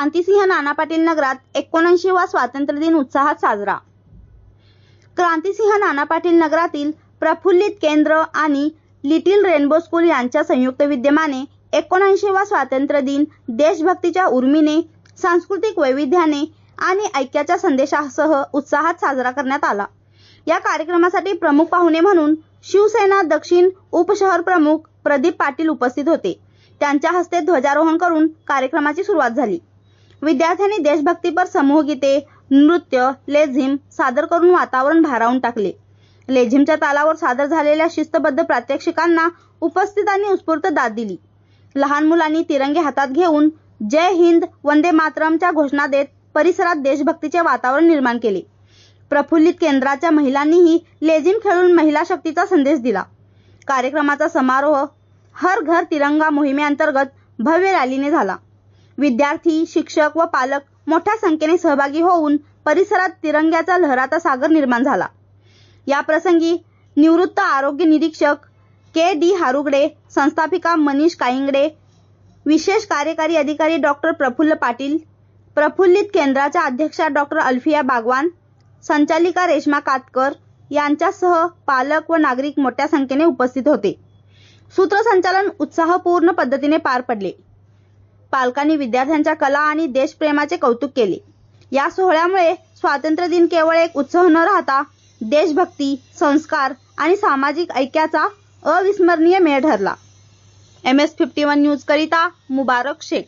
नाना पाटील नगरात एकोणऐंशी वा स्वातंत्र्य दिन उत्साहात साजरा. क्रांतिसिंह नाना पाटील नगरातील प्रफुल्लित केंद्र आणि लिटिल रेनबो स्कूल यांच्या संयुक्त विद्यमाने एकोणऐंशी वा स्वातंत्र्य दिन देशभक्तीच्या उर्मीने सांस्कृतिक वैविध्याने आणि ऐक्याच्या संदेशासह उत्साहात साजरा करण्यात आला. या कार्यक्रमासाठी प्रमुख पाहुणे म्हणून शिवसेना दक्षिण उपशहर प्रमुख प्रदीप पाटील उपस्थित होते. त्यांच्या हस्ते ध्वजारोहण करून कार्यक्रमाची सुरुवात झाली. विद्यार्थ्यांनी देशभक्तीपर समूहगीते नृत्य लेझिम सादर करून वातावरण भारावून टाकले. लेझिमच्या तालावर सादर झालेल्या शिस्तबद्ध प्रात्यक्षिकांना उपस्थितांनी उत्स्फूर्त दाद दिली. लहान मुलांनी तिरंगे हातात घेऊन जय हिंद वंदे मातरमच्या घोषणा देत परिसरात देशभक्तीचे वातावरण निर्माण केले. प्रफुल्लित केंद्राच्या महिलांनीही लेझिम खेळून महिला शक्तीचा संदेश दिला. कार्यक्रमाचा समारोह हर घर तिरंगा मोहिमेअंतर्गत भव्य रॅलीने झाला. विद्यार्थी शिक्षक व पालक मोठ्या संख्येने सहभागी होऊन परिसरात तिरंग्याचा लहराचा सागर निर्माण झाला. या प्रसंगी निवृत्त आरोग्य निरीक्षक के डी हारुगडे संस्थापिका मनीष काईंगडे विशेष कार्यकारी अधिकारी डॉक्टर प्रफुल्ल पाटील प्रफुल्लित केंद्राच्या अध्यक्षा डॉक्टर अल्फिया बागवान संचालिका रेश्मा कातकर यांच्यासह पालक व नागरिक मोठ्या संख्येने उपस्थित होते. सूत्रसंचालन उत्साहपूर्ण पद्धतीने पार पडले. पालकांनी विद्यार्थ्यांच्या कला आणि देशप्रेमाचे कौतुक केले. या सोहळ्यामुळे स्वातंत्र्य दिन केवळ एक उत्सव न राहता देशभक्ती संस्कार आणि सामाजिक ऐक्याचा अविस्मरणीय मेळ ठरला. M S fifty one news करिता मुबारक शेख.